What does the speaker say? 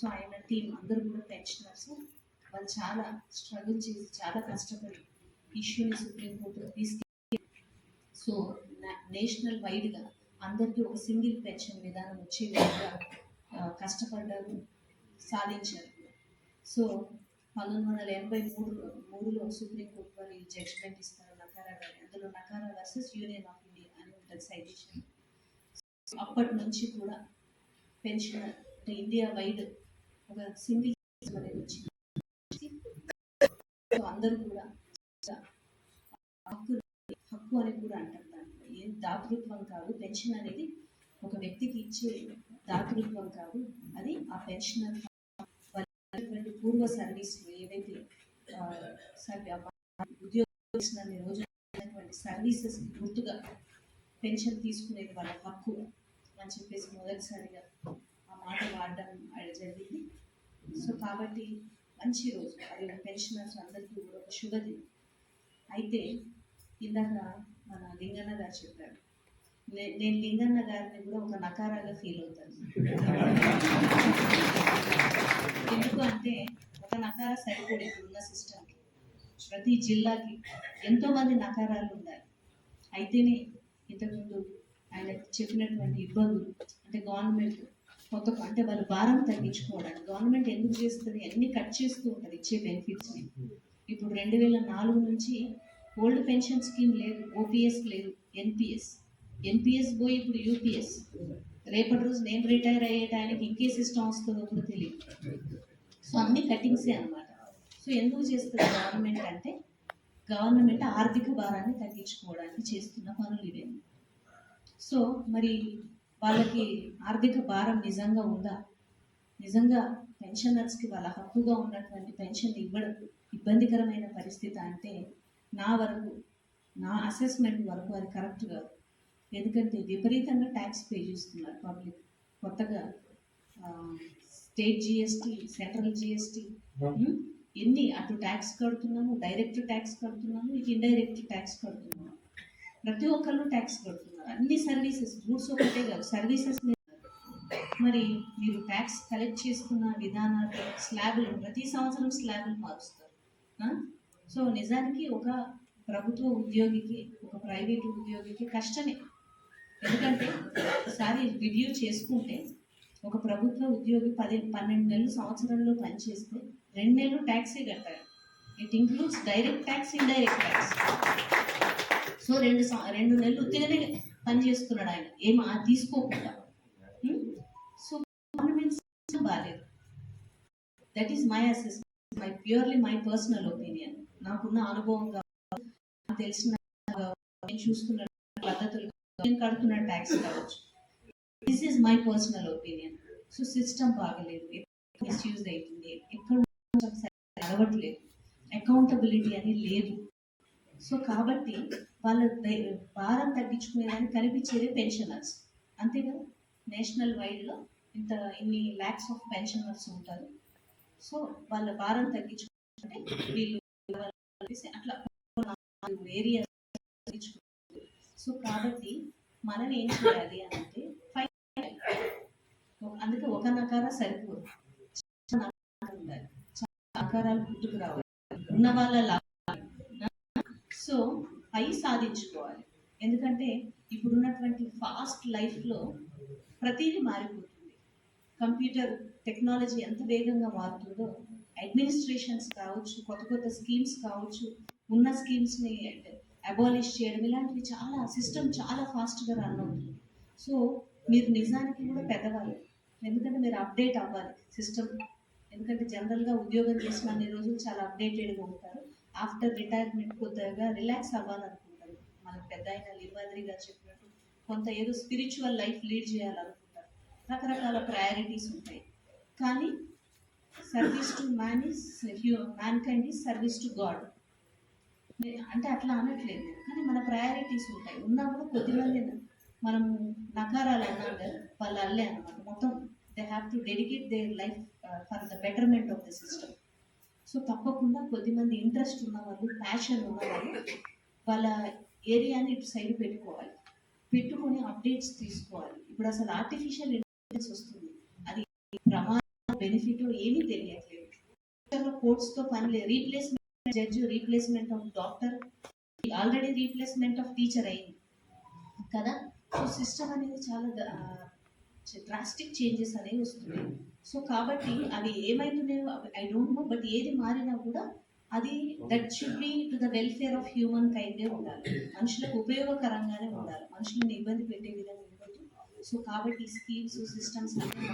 So ఆయన team అందరూ కూడా పెన్షనర్స్ వాళ్ళు చాలా స్ట్రగుల్ చేసి చాలా కష్టపడి ఇష్యూని సుప్రీంకోర్టు తీసుకెళ్ళి సో నేషనల్ వైడ్గా అందరికీ ఒక సింగిల్ పెన్షన్ విధానం వచ్చే విధంగా కష్టపడ్డారు సాధించారు. సో పంతొమ్మిది వందల ఎనభై మూడు మూడులో సుప్రీంకోర్టు వారు ఈ జడ్జిమెంట్ ఇస్తారు నకారా గారి అందులో Nakara versus Union of India అని ఉంటుంది సైటేషన్ అప్పటి నుంచి కూడా పెన్షన్ అంటే ఇండియా వైడ్ ఒక సింగిల్ అనేది వచ్చింది. అందరూ కూడా హక్కు హక్కు అని కూడా అంటారు దాంట్లో ఏం దాతృత్వం కాదు పెన్షన్ అనేది ఒక వ్యక్తికి ఇచ్చే దాతృత్వం కాదు. అది ఆ పెన్షనర్ పూర్వ సర్వీస్లు ఏవైతే ఉద్యోగం రోజు సర్వీసెస్ గుర్తుగా పెన్షన్ తీసుకునేది వాళ్ళ హక్కు అని చెప్పేసి మొదటిసారిగా ఆ మాట వాడడం జరిగింది. సో కాబట్టి మంచి రోజు. అది పెన్షనర్స్ అందరికీ కూడా ఒక శుభదినం. అయితే ఇందాక మన లింగన్న గారు చెప్పారు. నేను లింగన్న గారిని కూడా ఒక నకారాగా ఫీల్ అవుతాను. ఎందుకు అంటే ఒక నకార సరిపడే ఇప్పుడున్న సిస్టమ్కి ప్రతి జిల్లాకి ఎంతోమంది నకారాలు ఉండాలి. అయితేనే ఇంతకుముందు ఆయన చెప్పినటువంటి ఇబ్బందులు అంటే గవర్నమెంట్ కొత్త అంటే వాళ్ళు భారం తగ్గించుకోవడానికి. గవర్నమెంట్ ఎందుకు చేస్తుంది? అన్ని కట్ చేస్తూ ఉంటుంది ఇచ్చే బెనిఫిట్స్ని ఇప్పుడు రెండు వేల నాలుగు నుంచి ఓల్డ్ పెన్షన్ స్కీమ్ లేదు ఓపీఎస్ లేదు ఎన్పిఎస్ ఎన్పిఎస్ పోయి ఇప్పుడు యూపీఎస్ రేపటి రోజు నేను రిటైర్ అయ్యే టైంకి ఇంకే సిస్టమ్ వస్తుందో కూడా తెలియదు. సో అన్ని కటింగ్సే అన్నమాట. సో ఎందుకు చేస్తుంది గవర్నమెంట్ అంటే గవర్నమెంట్ ఆర్థిక భారాన్ని తగ్గించుకోవడానికి చేస్తున్న పనులు ఇవే. సో మరి వాళ్ళకి ఆర్థిక భారం నిజంగా ఉందా? నిజంగా పెన్షనర్స్కి వాళ్ళ హక్కుగా ఉన్నటువంటి పెన్షన్ ఇవ్వడం ఇబ్బందికరమైన పరిస్థితి అంటే నా వరకు నా అసెస్మెంట్ వరకు అది కరెక్ట్ కాదు. ఎందుకంటే విపరీతంగా ట్యాక్స్ పే చేస్తున్నారు పబ్లిక్. కొత్తగా స్టేట్ జిఎస్టీ సెంట్రల్ జిఎస్టీ ఎన్ని అటు ట్యాక్స్ కడుతున్నాము డైరెక్ట్ ట్యాక్స్ కడుతున్నాము ఇటు ఇండైరెక్ట్ ట్యాక్స్ కడుతున్నాము. ప్రతి ఒక్కళ్ళు ట్యాక్స్ కడుతున్నారు. అన్ని సర్వీసెస్ గూడ్స్ ఒకటే కాదు సర్వీసెస్ మీద. మరి మీరు ట్యాక్స్ కలెక్ట్ చేసుకున్న విధానాలు స్లాబులు ప్రతి సంవత్సరం స్లాబులు మారుస్తారు సో నిజానికి ఒక ప్రభుత్వ ఉద్యోగికి ఒక ప్రైవేట్ ఉద్యోగికి కష్టమే. ఎందుకంటే ఒకసారి రివ్యూ చేసుకుంటే ఒక ప్రభుత్వ ఉద్యోగి పది పన్నెండు నెలలు సంవత్సరంలో పనిచేస్తే రెండు నెలలు ట్యాక్సీ కట్టాలి it includes direct tax indirect tax so రెండు రెండు నెలలు ఉత్తిగానే పని చేస్తున్నాడు ఆయన. ఏం తీసుకోకుండా. సో గవర్నమెంట్ బాగాలేదు that is my assessment my purely my personal opinion నాకున్న అనుభవం కావచ్చు నాకు తెలిసిన నేను చూస్తున్న పద్ధతులు కావచ్చు, నేను కడుతున్న ట్యాక్స్ కావచ్చు. This is my personal opinion so system బాగలేదు. మిస్యూజ్ అవుతుంది? ఎక్కడ నడవట్లేదు అకౌంటబిలిటీ అని లేదు. సో కాబట్టి వాళ్ళ భారం తగ్గించుకునేదానికి కనిపించేది పెన్షనర్స్. అంతే కదా నేషనల్ వైడ్లో ఇంత ఇన్ని ల్యాక్స్ ఆఫ్ పెన్షనర్స్ ఉంటారు. సో వాళ్ళ భారం తగ్గించుకుంటే వీళ్ళు అట్లా ఏరియా సో కాబట్టి మనం ఏం చేయాలి అంటే ఫైవ్ అందుకే ఒక నకార సరిపోదు. చాలా నకారాలు ఉండాలి నకారాలు గుర్తుకు రావాలి. ఉన్న వాళ్ళ లాభాలు సో పై సాధించుకోవాలి. ఎందుకంటే ఇప్పుడున్నటువంటి ఫాస్ట్ లైఫ్లో ప్రతిదీ మారిపోతుంది. కంప్యూటర్ టెక్నాలజీ ఎంత వేగంగా మారుతుందో అడ్మినిస్ట్రేషన్స్ కావచ్చు కొత్త కొత్త స్కీమ్స్ కావచ్చు ఉన్న స్కీమ్స్ని అబాలిష్ చేయడం ఇలాంటివి చాలా సిస్టమ్ చాలా ఫాస్ట్గా రన్ అవుతుంది. సో మీరు నిజానికి కూడా పెద్దవాళ్ళు. ఎందుకంటే మీరు అప్డేట్ అవ్వాలి సిస్టమ్. ఎందుకంటే జనరల్గా ఉద్యోగం చేసిన అన్ని రోజులు చాలా అప్డేటెడ్గా ఉంటారు. ఆఫ్టర్ రిటైర్మెంట్ కొద్దిగా రిలాక్స్ అవ్వాలనుకుంటారు. మనకు పెద్ద అయిన లింబాద్రి గారు చెప్పినట్టు కొంత ఏదో స్పిరిచువల్ లైఫ్ లీడ్ చేయాలనుకుంటారు. రకరకాల ప్రయారిటీస్ ఉంటాయి. కానీ service to man is mankind is service to God అంటే అట్లా అనట్లేదు. కానీ మన ప్రయారిటీస్ ఉంటాయి. ఉన్నా కూడా కొద్దిమంది మనం నకారాలు అన్నాం కదా వాళ్ళు అల్లే అనమాట మొత్తం they have to dedicate their life for the betterment of the system so తప్పకుండా కొద్దిమంది ఇంట్రెస్ట్ ఉన్న వాళ్ళు ప్యాషన్ ఉన్న వాళ్ళు వాళ్ళ ఏరియాని ఇటు సైడ్ పెట్టుకోవాలి. పెట్టుకొని అప్డేట్స్ తీసుకోవాలి. ఇప్పుడు అసలు ఆర్టిఫిషియల్ ఇంటెలిజెన్స్ వస్తుంది. అది ప్రమాద బెనిఫిట్ ఏమీ తెలియట్లేదు. కోర్ట్స్తో పని లేదు. Replacement judge replacement of doctor already replacement of teacher అయింది. కదా? సో సిస్టమ్ అనేది చాలా డ్రాస్టిక్ చేంజెస్ అనేవి వస్తున్నాయి. సో కాబట్టి అవి ఏమైతున్నాయో ఐ డోంట్ నో బట్ ఏది మారినా కూడా అది that should be to the welfare of human కైండే ఉండాలి. మనుషులకు ఉపయోగకరంగానే ఉండాలి. మనుషులను ఇబ్బంది పెట్టే విధంగా ఉండదు సో కాబట్టి స్కీమ్స్ సిస్టమ్స్ అన్ని